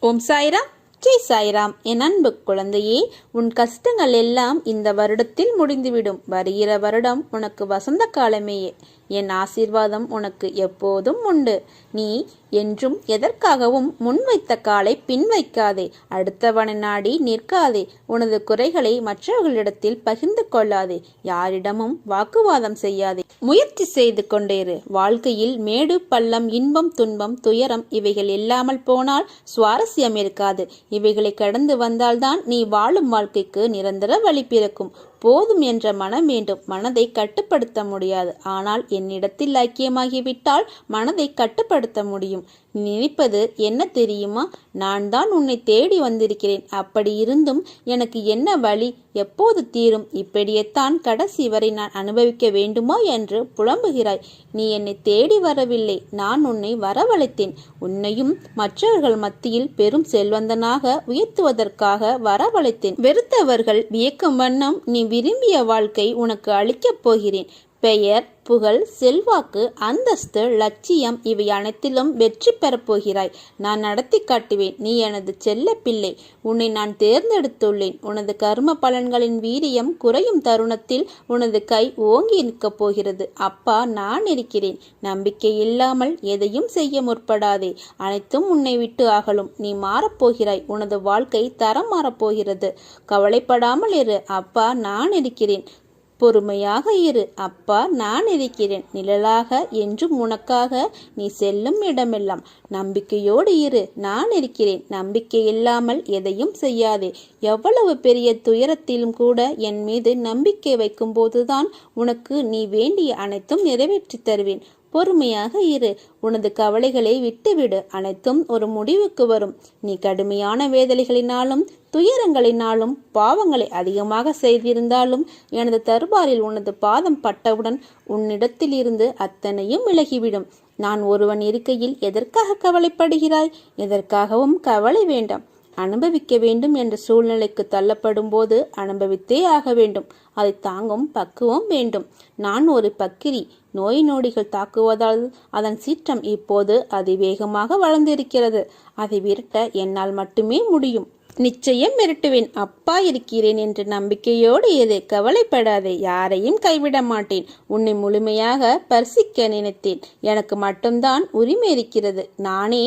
ஓம் சாய்ராம். ஜெய் சாய்ராம். என் அன்பு குழந்தையே உன் கஷ்டங்கள் எல்லாம் இந்த வருடத்தில் முடிந்துவிடும். வருகிற வருடம் உனக்கு வசந்த காலமேயே. என் ஆசீர்வாதம் உனக்கு எப்போதும் உண்டு. நீ என்றும் எதற்காகவும் முன்வைத்த காலை பின் வைக்காதே. அடுத்தவனை நாடி நிற்காதே. உனது குறைகளை மற்றவர்களிடத்தில் பகிர்ந்து கொள்ளாதே. யாரிடமும் வாக்குவாதம் செய்யாதே. முயற்சி செய்து கொண்டேரு வாழ்க்கையில் மேடு பள்ளம் இன்பம் துன்பம் துயரம் இவைகள் இல்லாமல் போனால் சுவாரஸ்யம் இருக்காது. இவைகளை கடந்து வந்தால்தான் நீ வாழும் வாழ்க்கைக்கு நிரந்தர வழி பிறக்கும் போதும் என்ற மனம் வேண்டும். மனதை கட்டுப்படுத்த முடியாது. ஆனால் என்னிடத்தில் ஐக்கியமாகிவிட்டால் மனதை கட்டுப்படுத்த முடியும். நினைப்பது என்ன தெரியுமா? நான் தான் உன்னை தேடி வந்திருக்கிறேன். அப்படி இருந்தும் எனக்கு என்ன வழி? எப்போது தீரும்? இப்படியேத்தான் கடைசி வரை நான் அனுபவிக்க வேண்டுமா என்று புலம்புகிறாய். நீ என்னை தேடி வரவில்லை. நான் உன்னை வரவழைத்தேன். உன்னையும் மற்றவர்கள் மத்தியில் பெரும் செல்வந்தனாக உயர்த்துவதற்காக வரவழைத்தேன். வெறுத்தவர்கள் வியக்கும் வண்ணம் நீ விரும்பிய வாழ்க்கை உனக்கு அளிக்கப் போகிறேன். பெயர் புகழ் செல்வாக்கு அந்தஸ்து லட்சியம் இவை அனைத்திலும் வெற்றி பெறப்போகிறாய் நான் நடத்தி காட்டுவேன் நீ எனது செல்ல பிள்ளை. உன்னை நான் தேர்ந்தெடுத்துள்ளேன். உனது கர்ம பலன்களின் வீரியம் குறையும் தருணத்தில் உனது கை ஓங்கி நிற்கப் போகிறது. அப்பா நான் இருக்கிறேன். நம்பிக்கை இல்லாமல் எதையும் செய்ய முற்படாதே. அனைத்தும் உன்னை விட்டு அகலும். நீ மாறப்போகிறாய் உனது வாழ்க்கை தரம் மாறப்போகிறது கவலைப்படாமல் இரு. அப்பா நான் இருக்கிறேன். பொறுமையாக இரு. அப்பா நான் இருக்கிறேன். நிழலாக என்றும் உனக்காக நீ செல்லும் இடமெல்லாம். நம்பிக்கையோடு இரு. நான் இருக்கிறேன். நம்பிக்கை இல்லாமல் எதையும் செய்யாதே. எவ்வளவு பெரிய துயரத்திலும் கூட என் மீது நம்பிக்கை வைக்கும்போதுதான் உனக்கு நீ வேண்டிய அனைத்தும் நிறைவேற்றி தருவேன். பொறுமையாக இரு. உனது கவலைகளை விட்டுவிடு. அனைத்தும் ஒரு முடிவுக்கு வரும். நீ கடுமையான வேதனைகளினாலும் துயரங்களினாலும் பாவங்களை அதிகமாக செய்திருந்தாலும் எனது தர்பாரில் உனது பாதம் பட்டவுடன் உன்னிடத்தில் இருந்து அத்தனையும் விலகிவிடும். நான் ஒருவன் இருக்கையில் எதற்காக கவலைப்படுகிறாய்? எதற்காகவும் கவலை வேண்டாம். அனுபவிக்க வேண்டும் என்ற சூழ்நிலைக்கு தள்ளப்படும் போது அனுபவித்தே ஆக வேண்டும். அதை தாங்கும் பக்குவம் வேண்டும். நான் ஒரு பக்கிரி. நோய் நொடிகள் தாக்குவதால் அதன் சீற்றம் இப்போது அதிவேகமாக வளர்ந்திருக்கிறது. அதை விரட்ட என்னால் மட்டுமே முடியும். நிச்சயம் மிரட்டுவேன். அப்பா இருக்கிறேன் என்ற நம்பிக்கையோடு இரு கவலைப்படாதே. யாரையும் கைவிட மாட்டேன். உன்னை முழுமையாக பரிசிக்க நினைத்தேன். எனக்கு மட்டும்தான் உரிமை இருக்கிறது. நானே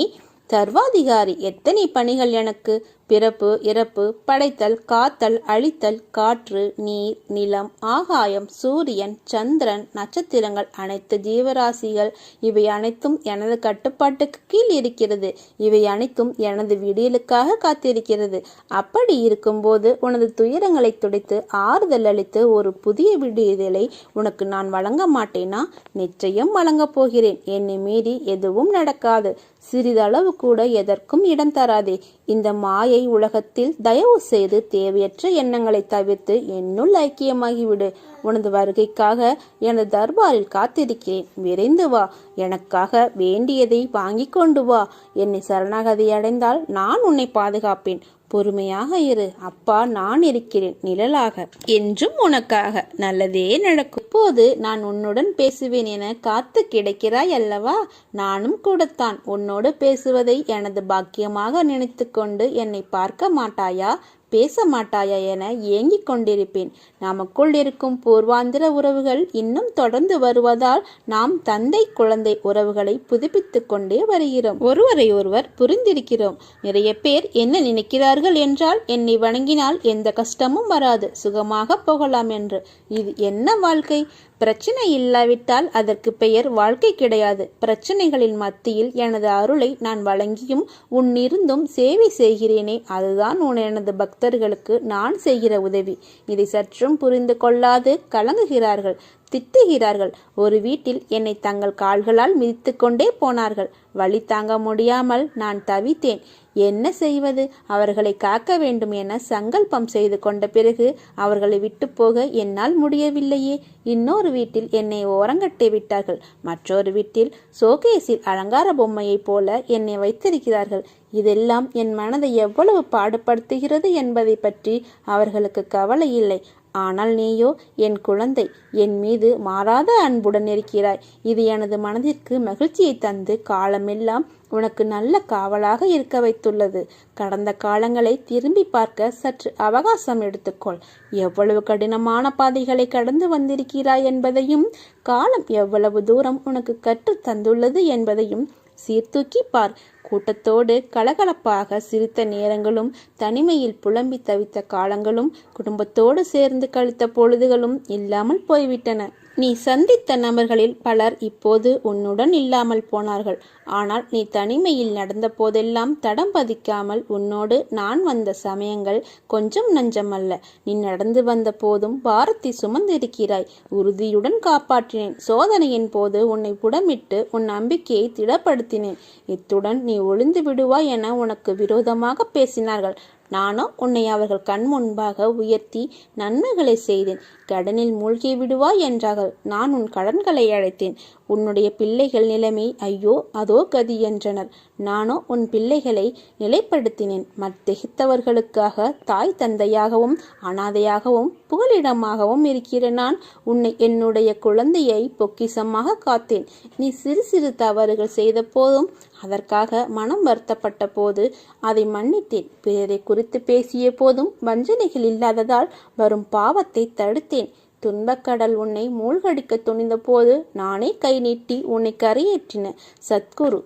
சர்வாதிகாரி எத்தனை பணிகள் எனக்கு? பிறப்பு இறப்பு படைத்தல் காத்தல் அழித்தல் காற்று நீர் நிலம் ஆகாயம் சூரியன் சந்திரன் நட்சத்திரங்கள் அனைத்து ஜீவராசிகள். இவை அனைத்தும் எனது கட்டுப்பாட்டுக்கு கீழ் இருக்கிறது. இவை அனைத்தும் எனது விடியலுக்காக காத்திருக்கிறது. அப்படி இருக்கும்போது உனது துயரங்களை துடைத்து ஆறுதல் அளித்து ஒரு புதிய விடுதலை உனக்கு நான் வழங்க மாட்டேனா? நிச்சயம் வழங்கப் போகிறேன். என்னை மீறி எதுவும் நடக்காது. சிறிதளவு கூட எதற்கும் இடம் தராதே. இந்த மாயை உலகத்தில் தயவு செய்து தேவையற்ற எண்ணங்களை தவிர்த்து என்னுள் ஐக்கியமாகிவிடு. உனது வருகைக்காக எனது தர்பாரில் காத்திருக்கிறேன். விரைந்து வா. எனக்காக வேண்டியதை வாங்கி கொண்டு வா. என்னை சரணாகதி அடைந்தால் நான் உன்னை பாதுகாப்பேன். பொறுமையாக இரு. அப்பா நான் இருக்கிறேன். நிழலாக. என்றும் உனக்காக. நல்லதே நடக்கும். எப்போது நான் உன்னுடன் பேசுவேன் என காத்து கிடைக்கிறாய் அல்லவா? நானும் கூடத்தான். உன்னோடு பேசுவதை எனது பாக்கியமாக நினைத்து கொண்டு என்னை பார்க்க மாட்டாயா? பேச மாட்டாயா என ஏங்கிக் கொண்டிருப்பேன். நமக்குள் இருக்கும் பூர்வாந்திர உறவுகள் இன்னும் தொடர்ந்து வருவதால் நாம் தந்தை குழந்தை உறவுகளை புதுப்பித்துக் கொண்டே வருகிறோம். ஒருவரை ஒருவர் புரிந்திருக்கிறோம். நிறைய பேர் என்ன நினைக்கிறார்கள் என்றால் என்னை வணங்கினால் எந்த கஷ்டமும் வராது. சுகமாக போகலாம் என்று. இது என்ன வாழ்க்கை? பிரச்சனை இல்லாவிட்டால் அதற்கு பெயர் வாழ்க்கை கிடையாது. பிரச்சனைகளின் மத்தியில் எனது அருளை நான் வழங்கியும் உன்னிருந்தும் சேவை செய்கிறேனே அதுதான் உன் எனது பக்தர்களுக்கு நான் செய்கிற உதவி. இதை சற்றும் புரிந்து கொள்ளாது கலங்குகிறார்கள். திட்டுகிறார்கள். ஒரு வீட்டில் என்னை தங்கள் கால்களால் மிதித்து கொண்டே போனார்கள். வழி தாங்க முடியாமல் நான் தவித்தேன். என்ன செய்வது? அவர்களை காக்க வேண்டும் என சங்கல்பம் செய்து கொண்ட பிறகு அவர்களை விட்டு போக என்னால் முடியவில்லையே. இன்னொரு வீட்டில் என்னை ஓரங்கட்டி விட்டார்கள். மற்றொரு வீட்டில் சோகேஸில் அலங்கார பொம்மையைப் போல என்னை வைத்திருக்கிறார்கள். இதெல்லாம் என் மனதை எவ்வளவு பாடுபடுத்துகிறது என்பதை பற்றி அவர்களுக்கு கவலை இல்லை. ஆனால் நீயோ என் குழந்தை என் மீது மாறாத அன்புடன் இருக்கிறாய். இது எனது மனதிற்கு மகிழ்ச்சியை தந்து காலமெல்லாம் உனக்கு நல்ல காவலாக இருக்க வைத்துள்ளது. கடந்த காலங்களை திரும்பி பார்க்க சற்று அவகாசம் எடுத்துக்கொள். எவ்வளவு கடினமான பாதைகளை கடந்து வந்திருக்கிறாய் என்பதையும் காலம் எவ்வளவு தூரம் உனக்கு கற்றுத் தந்துள்ளது என்பதையும் சீர்தூக்கி பார். கூட்டத்தோடு கலகலப்பாக சிரித்த நேரங்களும் தனிமையில் புலம்பி தவித்த காலங்களும் குடும்பத்தோடு சேர்ந்து கழித்த பொழுதுகளும் இல்லாமல் போய்விட்டன. நீ சந்தித்த நபர்களில் பலர் இப்போது உன்னுடன் இல்லாமல் போனார்கள். ஆனால் நீ தனிமையில் நடந்த போதெல்லாம் தடம் பதிக்காமல் உன்னோடு நான் வந்த சமயங்கள் கொஞ்சம் நஞ்சமல்ல. நீ நடந்து வந்த போதும் பாரத்தை சுமந்திருக்கிறாய். உறுதியுடன் காப்பாற்றினேன். சோதனையின் போது உன்னை புடமிட்டு உன் நம்பிக்கையை திடப்படுத்தினேன். இத்துடன் நீ ஒளிந்து விடுவாய் என உனக்கு விரோதமாக பேசினார்கள். நானோ உன்னை அவர்கள் கண் முன்பாக உயர்த்தி நன்மைகளை செய்தேன். கடனில் மூழ்கி விடுவாய் என்றார்கள். நான் உன் கடன்களை அழைத்தேன். உன்னுடைய பிள்ளைகள் நிலைமை ஐயோ அதோ கதி என்றனர். நானோ உன் பிள்ளைகளை நிலைப்படுத்தினேன். மத்திகித்தவர்களுக்காக தாய் தந்தையாகவும் அனாதையாகவும் புகலிடமாகவும் இருக்கிற நான் உன்னை என்னுடைய குழந்தையை பொக்கிசமாக காத்தேன். நீ சிறு சிறு தவறுகள் செய்த போதும் அதற்காக மனம் வருத்தப்பட்ட போது அதை மன்னித்தேன். பிறரை குறித்து பேசிய போதும் வஞ்சனைகள் இல்லாததால் வரும் பாவத்தை தடுத்தேன். துன்பக்கடல் உன்னை மூழ்கடிக்க துணிந்த போது நானே கை நீட்டி உன்னை கரையேற்றின. சத்குரு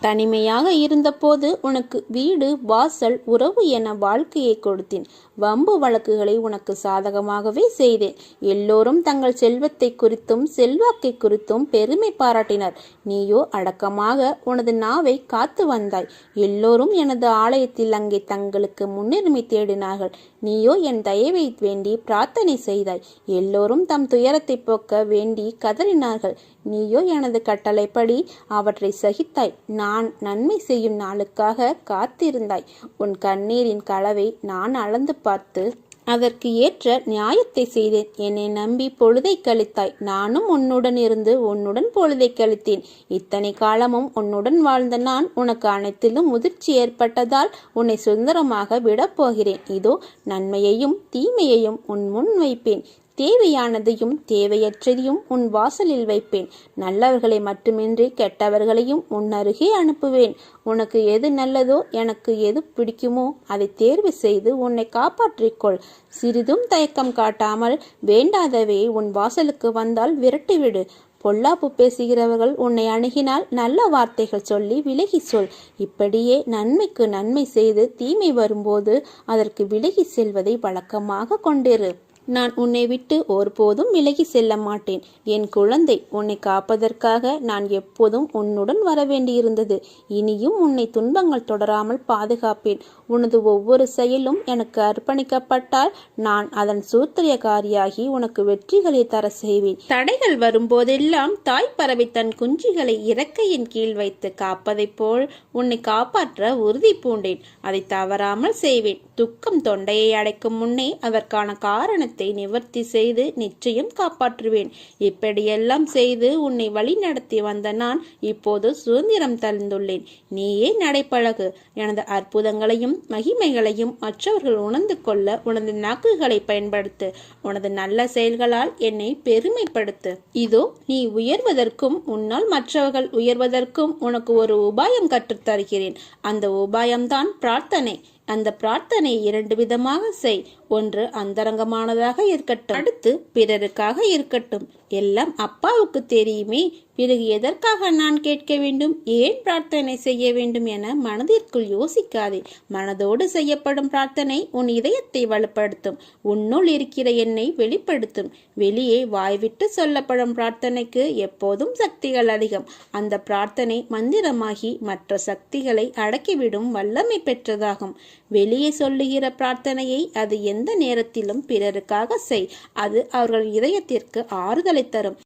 தனிமையாக இருந்தபோது உனக்கு வீடு வாசல் உறவு என வாழ்க்கையை கொடுத்தேன். வம்பு வழக்குகளை உனக்கு சாதகமாகவே செய்தேன். எல்லோரும் தங்கள் செல்வத்தை குறித்தும் செல்வாக்கை குறித்தும் பெருமை பாராட்டினர். நீயோ அடக்கமாக உனது நாவை காத்து வந்தாய். எல்லோரும் எனது ஆலயத்தில் அங்கே தங்களுக்கு முன்னுரிமை தேடினார்கள். நீயோ என் தயவை வேண்டி பிரார்த்தனை செய்தாய். எல்லோரும் தம் துயரத்தை போக்க வேண்டி கதறினார்கள். நீயோ எனது கட்டளைப்படி அவற்றை சகித்தாய். நான் நன்மை செய்யும் நாளுக்காக காத்திருந்தாய். உன் கண்ணீரின் களவை நான் அளந்து பார்த்து அதற்கு ஏற்ற நியாயத்தை செய்தேன். என்னை நம்பி பொழுதை கழித்தாய். நானும் உன்னுடன் இருந்து உன்னுடன் பொழுதை கழித்தேன். இத்தனை காலமும் உன்னுடன் வாழ்ந்த நான் உனக்கு அனைத்திலும் முதிர்ச்சி ஏற்பட்டதால் உன்னை சுதந்திரமாக விடப்போகிறேன் இதோ நன்மையையும் தீமையையும் உன் முன் வைப்பேன். தேவையானதையும் தேவையற்றதையும் உன் வாசலில் வைப்பேன். நல்லவர்களை மட்டுமின்றி கெட்டவர்களையும் உன் அருகே அனுப்புவேன். உனக்கு எது நல்லதோ எனக்கு எது பிடிக்குமோ அதை தேர்வு செய்து உன்னை காப்பாற்றிக்கொள். சிறிதும் தயக்கம் காட்டாமல் வேண்டாதவை உன் வாசலுக்கு வந்தால் விரட்டிவிடு. பொல்லாப்பு பேசுகிறவர்கள் உன்னை அணுகினால் நல்ல வார்த்தைகள் சொல்லி விலகி சொல். இப்படியே நன்மைக்கு நன்மை செய்து தீமை வரும்போது அதற்கு விலகி செல்வதை வழக்கமாக கொண்டிரு. நான் உன்னை விட்டு ஒருபோதும் விலகி செல்ல மாட்டேன். என் குழந்தை உன்னை காப்பதற்காக நான் எப்போதும் உன்னுடன் வரவேண்டியிருந்தது இனியும் உன்னை துன்பங்கள் தொடராமல் பாதுகாப்பேன். உனது ஒவ்வொரு செயலும் எனக்கு அர்ப்பணிக்கப்பட்டால் நான் அதன் சூத்திரியகாரியாகி உனக்கு வெற்றிகளை தர செய்வேன். தடைகள் வரும்போதெல்லாம் தாய் பறவை தன் குஞ்சுகளை இறக்கையின் கீழ் வைத்து காப்பதைப் போல் உன்னை காப்பாற்ற உறுதி பூண்டேன். அதை தவறாமல் செய்வேன். துக்கம் தொண்டையை அடைக்கும் முன்னே அதற்கான காரணத்தை பாவத்தை நிவர்த்தி செய்து நிச்சயம் காப்பாற்றுவேன். இப்படியெல்லாம் செய்து உன்னை வழி நடத்தி வந்த நான் இப்போது சுதந்திரம் தந்துள்ளேன். நீயே நடைப்பழகு. எனது அற்புதங்களையும் மகிமைகளையும் மற்றவர்கள் உணர்ந்து கொள்ள உனது நாக்குகளை பயன்படுத்து. உனது நல்ல செயல்களால் என்னை பெருமைப்படுத்து. இதோ நீ உயர்வதற்கும் உன்னால் மற்றவர்கள் உயர்வதற்கும் உனக்கு ஒரு உபாயம் கற்றுத் தருகிறேன் அந்த உபாயம்தான் பிரார்த்தனை. அந்த பிரார்த்தனை இரண்டு விதமாக செய். ஒன்று அந்தரங்கமானதாக இருக்கட்டும். அடுத்து பிறருக்காக இருக்கட்டும். எல்லாம் அப்பாவுக்கு தெரியுமே. பிறகு எதற்காக நான் கேட்க வேண்டும்? ஏன் பிரார்த்தனை செய்ய வேண்டும் என மனதிற்குள் யோசிக்காதே. மனதோடு செய்யப்படும் பிரார்த்தனை உன் இதயத்தை வலுப்படுத்தும். உன்னுள் இருக்கிற என்னை வெளிப்படுத்தும். வெளியே வாய்விட்டு சொல்லப்படும் பிரார்த்தனைக்கு எப்போதும் சக்திகள் அதிகம். அந்த பிரார்த்தனை மந்திரமாகி மற்ற சக்திகளை அடக்கிவிடும் வல்லமை பெற்றதாகும். வெளியே சொல்லுகிற பிரார்த்தனையை அது எந்த நேரத்திலும் பிறருக்காக செய். அது அவர்கள் இதயத்திற்கு ஆறுதலை தரும்.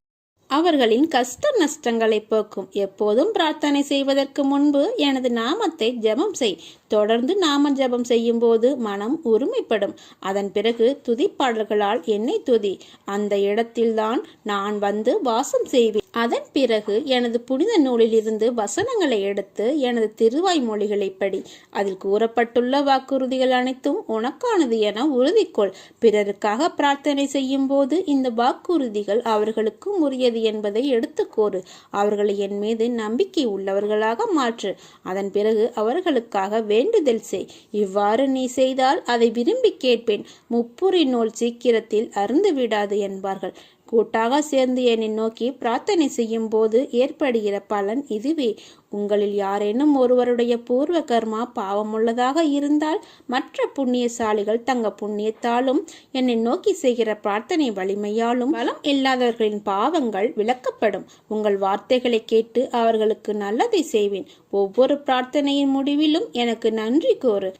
அவர்களின் கஷ்ட நஷ்டங்களை போக்கும். எப்போதும் பிரார்த்தனை செய்வதற்கு முன்பு எனது நாமத்தை ஜெபம் செய். தொடர்ந்து நாம ஜெபம் செய்யும் போது மனம் உரிமைப்படும் அதன் பிறகு துதிப்பாடல்களால் என்னை துதி. அந்த இடத்தில்தான் நான் வந்து வாசம் செய்வேன். அதன் பிறகு எனது புனித நூலிலிருந்து வசனங்களை எடுத்து எனது திருவாய் மொழிகளை படி. அதில் கூறப்பட்டுள்ள வாக்குறுதிகள் அனைத்தும் உனக்கானது என உறுதிக்கொள். பிறருக்காக பிரார்த்தனை செய்யும் போது இந்த வாக்குறுதிகள் அவர்களுக்கும் உரியது என்பதை எடுத்துக்கோரு அவர்களை என் மீது நம்பிக்கை உள்ளவர்களாக மாற்று. அதன் பிறகு அவர்களுக்காக வேண்டுதல் செய். இவ்வாறு நீ செய்தால் அதை விரும்பி கேட்பேன். முப்புரி நூல் சீக்கிரத்தில் அருந்து விடாது என்பார்கள். கூட்டாக சேர்ந்து என்னை நோக்கி பிரார்த்தனை செய்யும் போது ஏற்படுகிற பலன் இதுவே. உங்களில் யாரேனும் ஒருவருடைய பூர்வ கர்மா பாவமுள்ளதாக இருந்தால் மற்ற புண்ணியசாலிகள் தங்க புண்ணியத்தாலும் என்னை நோக்கி செய்கிற பிரார்த்தனை வலிமையாலும் பலம் இல்லாதவர்களின் பாவங்கள் விளக்கப்படும். உங்கள் வார்த்தைகளை கேட்டு அவர்களுக்கு நல்லதை செய்வேன். ஒவ்வொரு பிரார்த்தனையின் முடிவிலும் எனக்கு நன்றி கூறு.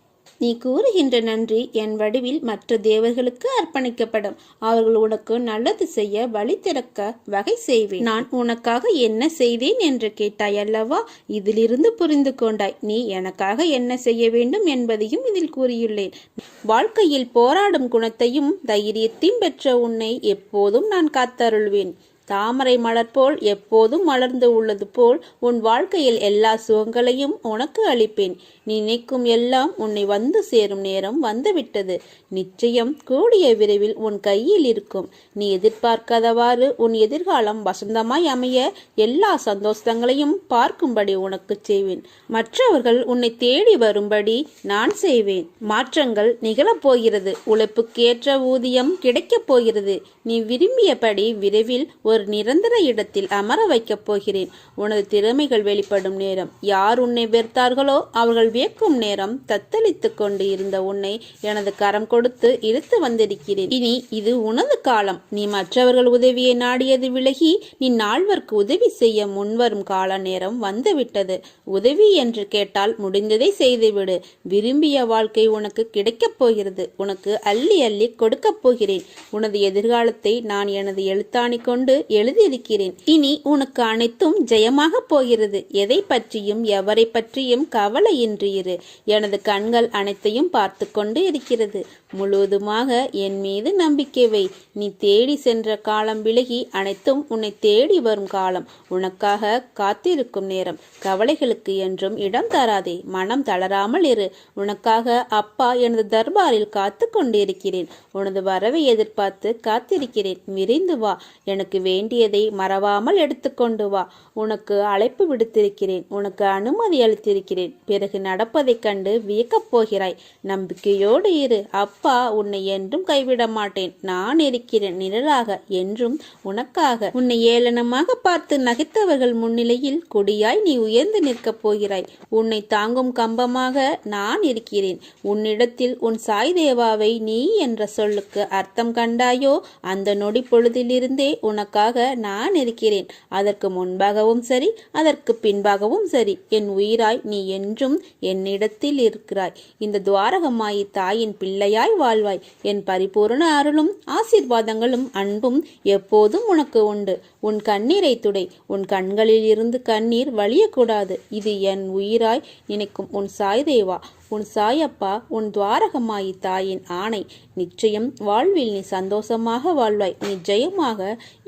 நீ கூறுகின்ற நன்றி என் வடிவில் மற்ற தேவர்களுக்கு அர்ப்பணிக்கப்படும். அவர்கள் உனக்கு நல்லது செய்ய வழி திறக்க வகை செய்வேன். நான் உனக்காக என்ன செய்தேன் என்று கேட்டாய் அல்லவா? இதிலிருந்து புரிந்து கொண்டாய். நீ எனக்காக என்ன செய்ய வேண்டும் என்பதையும் இதில் கூறியுள்ளேன். வாழ்க்கையில் போராடும் குணத்தையும் தைரியத்தையும் பெற்ற உன்னை எப்போதும் நான் காத்தருள்வேன். தாமரை மலர் போல் எப்போதும் மலர்ந்து உள்ளது போல் உன் வாழ்க்கையில் எல்லா சுகங்களையும் உனக்கு அளிப்பேன். நீ நினைக்கும் எல்லாம் உன்னை வந்து சேரும் நேரம் வந்துவிட்டது. நிச்சயம் கூடிய விரைவில் உன் கையில் இருக்கும். நீ எதிர்பார்க்காதவாறு உன் எதிர்காலம் வசந்தமாய் அமைய எல்லா சந்தோஷங்களையும் பார்க்கும்படி உனக்கு செய்வேன். மற்றவர்கள் உன்னை தேடி வரும்படி நான் செய்வேன். மாற்றங்கள் நிகழப்போகிறது. உழைப்புக்கேற்ற ஊதியம் கிடைக்கப் போகிறது. நீ விரும்பியபடி விரைவில் ஒரு நிரந்தர இடத்தில் அமர வைக்கப் போகிறேன். உனது திறமைகள் வெளிப்படும் நேரம். யார் உன்னை வெறுத்தார்களோ அவர்கள் வியக்கும் நேரம். தத்தளித்து கொண்டு இருந்த உன்னை எனது கரம் கொடுத்து இழுத்து வந்திருக்கிறேன். இனி இது உனது காலம். நீ மற்றவர்கள் உதவியை நாடியது விலகி நீ நால்வர்க்கு உதவி செய்ய முன்வரும் கால நேரம் வந்துவிட்டது. உதவி என்று கேட்டால் முடிந்ததை செய்துவிடு. விரும்பிய வாழ்க்கை உனக்கு கிடைக்கப் போகிறது. உனக்கு அள்ளி அள்ளி கொடுக்கப் போகிறேன். உனது எதிர்காலத்தை நான் எனது எழுத்தாணி கொண்டு எழுதியிருக்கிறேன். இனி உனக்கு அனைத்தும் ஜெயமாக போகிறது. எதை பற்றியும் எவரை பற்றியும் கவலையின்றி இரு. எனது கண்கள் அனைத்தையும் பார்த்து கொண்டு இருக்கிறது. முழுவதுமாக என் மீது நம்பிக்கை வை. நீ தேடி சென்ற காலம் விலகி அனைத்தும் உன்னை தேடி வரும் காலம். உனக்காக காத்திருக்கும் நேரம். கவலைகளுக்கு என்றும் இடம் தராதே. மனம் தளராமல் இரு. உனக்காக அப்பா எனது தர்பாரில் காத்து கொண்டிருக்கிறேன். உனது வரவை எதிர்பார்த்து காத்திருக்கிறேன். விரைந்து வா. எனக்கு வேண்டியதை மறவாமல் எடுத்துக்கொண்டு வா. உனக்கு அழைப்பு விடுத்திருக்கிறேன். உனக்கு அனுமதி அளித்திருக்கிறேன். பிறகு நடப்பதைக் கண்டு வியக்கப் போகிறாய். நம்பிக்கையோடு இரு. அப்பா உன்னை என்றும் கைவிட மாட்டேன். நான் இருக்கிறேன் நிழலாக. என்றும் உனக்காக. உன்னை ஏளனமாக பார்த்து நகைத்தவர்கள் முன்னிலையில் கொடியாய் நீ உயர்ந்து நிற்கப் போகிறாய். உன்னை தாங்கும் கம்பமாக நான் இருக்கிறேன். உன்னிடத்தில் உன் சாய் தேவாவை நீ என்ற சொல்லுக்கு அர்த்தம் கண்டாயோ? அந்த நொடி பொழுதிலிருந்தே உனக்கு உனக்காக நான் இருக்கிறேன். அதற்கு முன்பாகவும் சரி அதற்கு பின்பாகவும் சரி. என் உயிராய் நீ என்றும் என்னிடத்தில் இருக்கிறாய். இந்த துவாரகமாயி தாயின் பிள்ளையாய் வாழ்வாய். என் பரிபூரண அருளும் ஆசீர்வாதங்களும் அன்பும் எப்போதும் உனக்கு உண்டு. உன் கண்ணீரை துடை. உன் கண்களில் இருந்து கண்ணீர் வழியக்கூடாது. இது என் உயிராய் நினைக்கும் உன் சாய் தேவா உன் சாயப்பா உன் துவாரகமாயி தாயின் ஆணை. நிச்சயம் வாழ்வில் நீ சந்தோஷமாக வாழ்வாய். நீ ஜெயமாக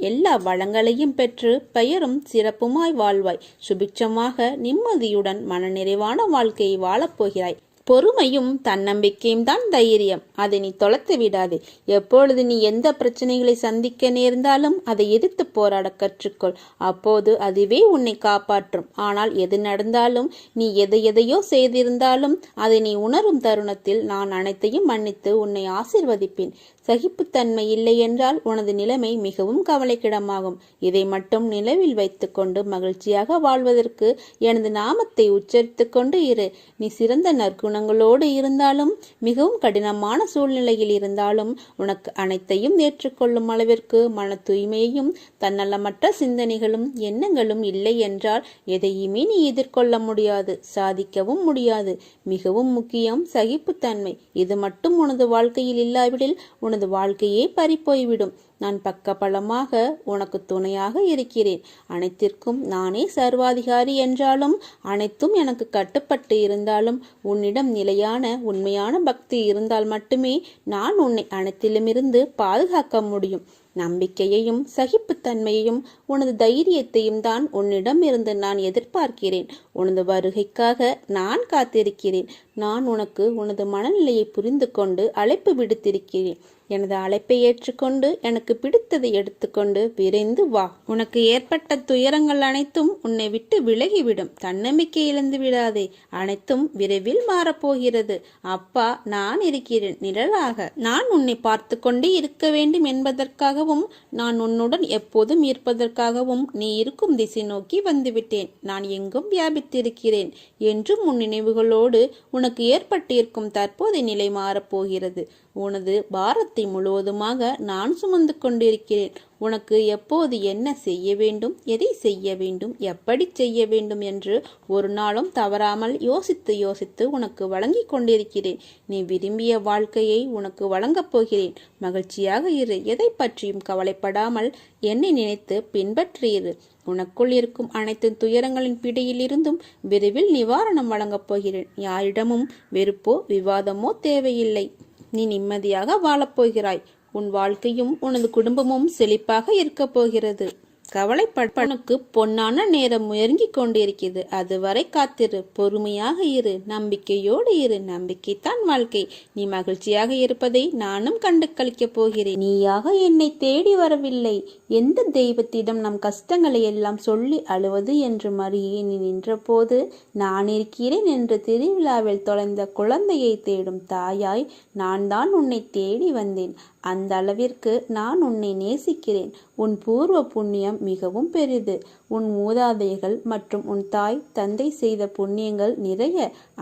எல்லா வளங்களையும் பெற்று பெயரும் சிறப்புமாய் வாழ்வாய். சுபிட்சமாக நிம்மதியுடன் மனநிறைவான வாழ்க்கையை வாழப்போகிறாய். பொறுமையும் தன்னம்பிக்கையும் தான் தைரியம். அதை நீ தொலைத்து விடாதே. எப்பொழுது நீ எந்த பிரச்சனைகளை சந்திக்க நேர்ந்தாலும் அதை எதிர்த்து போராட கற்றுக்கொள். அப்போது அதுவே உன்னை காப்பாற்றும். ஆனால் எது நடந்தாலும் நீ எதை எதையோ செய்திருந்தாலும் அதை நீ உணரும் தருணத்தில் நான் அனைத்தையும் மன்னித்து உன்னை ஆசிர்வதிப்பேன். சகிப்புத்தன்மை இல்லை என்றால் உனது நிலைமை மிகவும் கவலைக்கிடமாகும். இதை மட்டும் நிலவில் வைத்துக்கொண்டு மகிழ்ச்சியாக வாழ்வதற்கு எனது நாமத்தை உச்சரித்து கொண்டு இரு. நீ சிறந்த நற்குணங்களோடு இருந்தாலும் மிகவும் கடினமான சூழ்நிலையில் இருந்தாலும் உனக்கு அனைத்தையும் ஏற்றுக்கொள்ளும் அளவிற்கு மன தூய்மையையும் தன்னலமற்ற சிந்தனைகளும் எண்ணங்களும் இல்லை என்றால் எதையுமே நீ எதிர்கொள்ள முடியாது சாதிக்கவும் முடியாது. மிகவும் முக்கியம் சகிப்புத்தன்மை. இது மட்டும் உனது வாழ்க்கையில் இல்லாவிடில் உனது உனது வாழ்க்கையே பறிப்போய்விடும். நான் பக்கபலமாக உனக்கு துணையாக இருக்கிறேன். அனைத்திற்கும் நானே சர்வாதிகாரி என்றாலும் அனைத்தும் எனக்கு கட்டுப்பட்டு இருந்தாலும் உன்னிடம் நிலையான உண்மையான பக்தி இருந்தால் மட்டுமே நான் உன்னை அனைத்திலுமிருந்து பாதுகாக்க முடியும். நம்பிக்கையையும் சகிப்புத்தன்மையையும் உனது தைரியத்தையும் தான் உன்னிடம் இருந்து நான் எதிர்பார்க்கிறேன். உனது வருகைக்காக நான் காத்திருக்கிறேன். நான் உனக்கு உனது மனநிலையை புரிந்து கொண்டு அழைப்பு விடுத்திருக்கிறேன். எனது அழைப்பை ஏற்றுக்கொண்டு எனக்கு பிடித்ததை எடுத்துக்கொண்டு விரைந்து வா. உனக்கு ஏற்பட்ட துயரங்கள் அனைத்தும் உன்னை விட்டு விலகிவிடும். தன்னம்பிக்கை இழந்து விடாதே. அனைத்தும் விரைவில் மாறப்போகிறது. அப்பா நான் இருக்கிறேன். நிழலாக. நான் உன்னை பார்த்து கொண்டே இருக்க வேண்டும் என்பதற்காகவும் நான் உன்னுடன் எப்போதும் இருப்பதற்காகவும் நீ இருக்கும் திசை நோக்கி வந்துவிட்டேன். நான் எங்கும் வியாபித்திருக்கிறேன் என்றும் உன் நினைவுகளோடு உனக்கு ஏற்பட்டிருக்கும் தற்போதைய நிலை மாறப்போகிறது. உனது பாரத்தை முழுவதுமாக நான் சுமந்து கொண்டிருக்கிறேன். உனக்கு எப்போது என்ன செய்ய வேண்டும்? எதை செய்ய வேண்டும்? எப்படி செய்ய வேண்டும் என்று ஒரு நாளும் தவறாமல் யோசித்து யோசித்து உனக்கு வழங்கி கொண்டிருக்கிறேன். நீ விரும்பிய வாழ்க்கையை உனக்கு வழங்கப் போகிறேன். மகிழ்ச்சியாக இரு. எதை பற்றியும் கவலைப்படாமல் என்னை நினைத்து பின்பற்றியிரு உனக்குள் இருக்கும் அனைத்து துயரங்களின் பிடியிலிருந்தும் விரைவில் நிவாரணம் வழங்கப் போகிறேன். யாரிடமும் வெறுப்போ விவாதமோ தேவையில்லை. நீ நிம்மதியாக வாழப்போகிறாய். உன் வாழ்க்கையும் உனது குடும்பமும் செழிப்பாக இருக்கப் போகிறது. கவலைப்படனுக்கு பொன்னான நேரம் முயங்கிக் கொண்டிருக்கிறது. அதுவரை காத்திரு பொறுமையாக இரு நம்பிக்கையோடு இரு நம்பிக்கைத்தான் வாழ்க்கை. நீ மகிழ்ச்சியாக இருப்பதை நானும் கண்டு கழிக்கப் போகிறேன். நீயாக என்னை தேடி வரவில்லை. எந்த தெய்வத்திடம் நம் கஷ்டங்களை எல்லாம் சொல்லி அழுவது என்று மறியே நீ நின்றபோது நான் இருக்கிறேன் என்று திருவிழாவில் தொலைந்த குழந்தையை தேடும் தாயாய் நான் தான் உன்னை தேடி வந்தேன். அந்த அளவிற்கு நான் உன்னை நேசிக்கிறேன். உன் பூர்வ புண்ணியம் மிகவும் பெரிது. உன் மூதாதையர்கள் மற்றும் உன் தாய் தந்தை செய்த புண்ணியங்கள் நிறைய.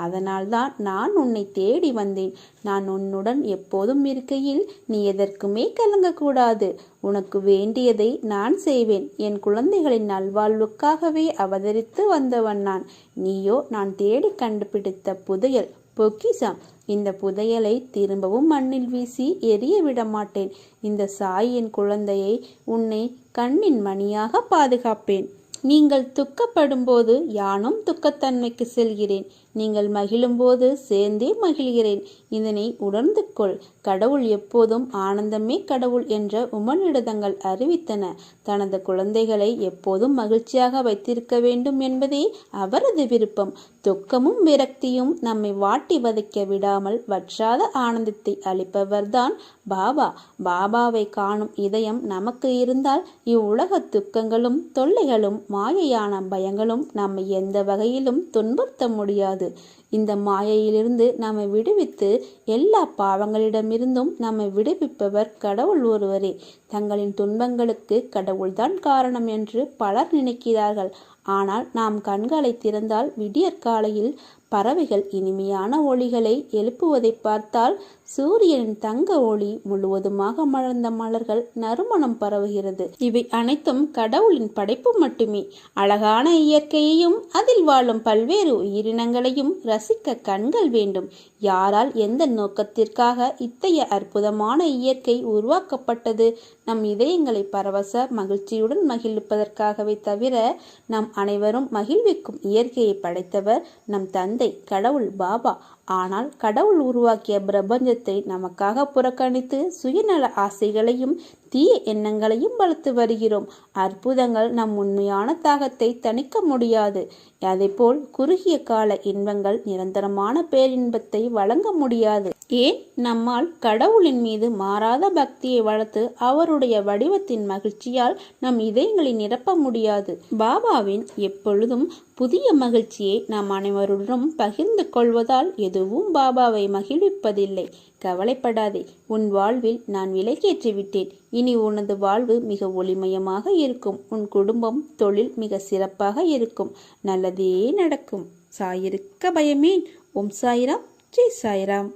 அதனால்தான் நான் உன்னை தேடி வந்தேன். நான் உன்னுடன் எப்போதும் இருக்கையில் நீ எதற்குமே கலங்கக்கூடாது. உனக்கு வேண்டியதை நான் செய்வேன். என் குழந்தைகளின் நல்வாழ்வுக்காகவே அவதரித்து வந்தவன் நான். நீயோ நான் தேடி கண்டுபிடித்த புதையல் பொக்கிசம் இந்த புதையலை திரும்பவும் மண்ணில் வீசி எரிய விட மாட்டேன் இந்த சாயின் குழந்தையை உன்னை கண்ணின் மணியாக பாதுகாப்பேன். நீங்கள் துக்கப்படும்போது யானும் துக்கத்தன்மைக்கு செல்கிறேன். நீங்கள் மகிழும்போது சேர்ந்தே மகிழ்கிறேன். இதனை உணர்ந்து கொள் கடவுள் எப்போதும் ஆனந்தமே கடவுள் என்ற உமனிடதங்கள் அறிவித்தன. தனது குழந்தைகளை எப்போதும் மகிழ்ச்சியாக வைத்திருக்க வேண்டும் என்பதே அவரது விருப்பம். துக்கமும் விரக்தியும் நம்மை வாட்டி வதைக்க விடாமல் வற்றாத ஆனந்தத்தை அளிப்பவர்தான் பாபா. பாபாவை காணும் இதயம் நமக்கு இருந்தால் இவ்வுலக துக்கங்களும் தொல்லைகளும் மாயையான பயங்களும் நம்மை எந்த வகையிலும் துன்புறுத்த முடியாது. இந்த மாயையிலிருந்து நாம் விடுவித்து எல்லா பாவங்களிடமிருந்தும் நம்மை விடுவிப்பவர் கடவுள் ஒருவரே. தங்களின் துன்பங்களுக்கு கடவுள்தான் காரணம் என்று பலர் நினைக்கிறார்கள். ஆனால் நாம் கண்களை திறந்தால் விடியற்காலையில் பறவைகள் இனிமையான ஒளிகளை எழுப்புவதை பார்த்தால் சூரியனின் தங்க ஒளி முழுவதுமாக மலர்ந்த மலர்கள் நறுமணம் பரவுகிறது. இவை அனைத்தும் கடவுளின் படைப்பு மட்டுமே. அழகான இயற்கையையும் அதில் வாழும் பல்வேறு உயிரினங்களையும் ரசிக்க கண்கள் வேண்டும். யாரால் எந்த நோக்கத்திற்காக இத்தகைய அற்புதமான இயற்கை உருவாக்கப்பட்டது? நம் இதயங்களை பரவச மகிழ்ச்சியுடன் மகிழ்ப்பதற்காகவே தவிர நம் அனைவரும் மகிழ்விக்கும் இயற்கையை படைத்தவர் நம் தந்தை கடவுள் பாபா ஆனால் கடவுள் உருவாக்கிய பிரபஞ்சத்தை நமக்காக புறக்கணித்து சுயநல ஆசைகளையும் தீய எண்ணங்களையும் வளர்த்து வருகிறோம். அற்புதங்கள் நம் உண்மையான தாகத்தை தணிக்க முடியாது. அதேபோல் குறுகிய கால இன்பங்கள் நிரந்தரமான பேரின்பத்தை வழங்க முடியாது. ஏன் நம்மால் கடவுளின் மீது மாறாத பக்தியை வளர்த்து அவருடைய வடிவத்தின் மகிழ்ச்சியால் நம் இதயங்களை நிரப்ப முடியாது. பாபாவின் எப்பொழுதும் புதிய மகிழ்ச்சியை நாம் அனைவருடனும் பகிர்ந்து கொள்வதால் எதுவும் பாபாவை மகிழ்விப்பதில்லை. கவலைப்படாதே உன் வாழ்வில் நான் விலக்கேற்றி விட்டேன் இனி உனது வாழ்வு மிக ஒளிமயமாக இருக்கும். உன் குடும்பம் தொழில் மிக சிறப்பாக இருக்கும். நல்லதே நடக்கும். சாயிருக்க பயமேன். ஓம் சாய்ராம். ஜெய் சாய்ராம்.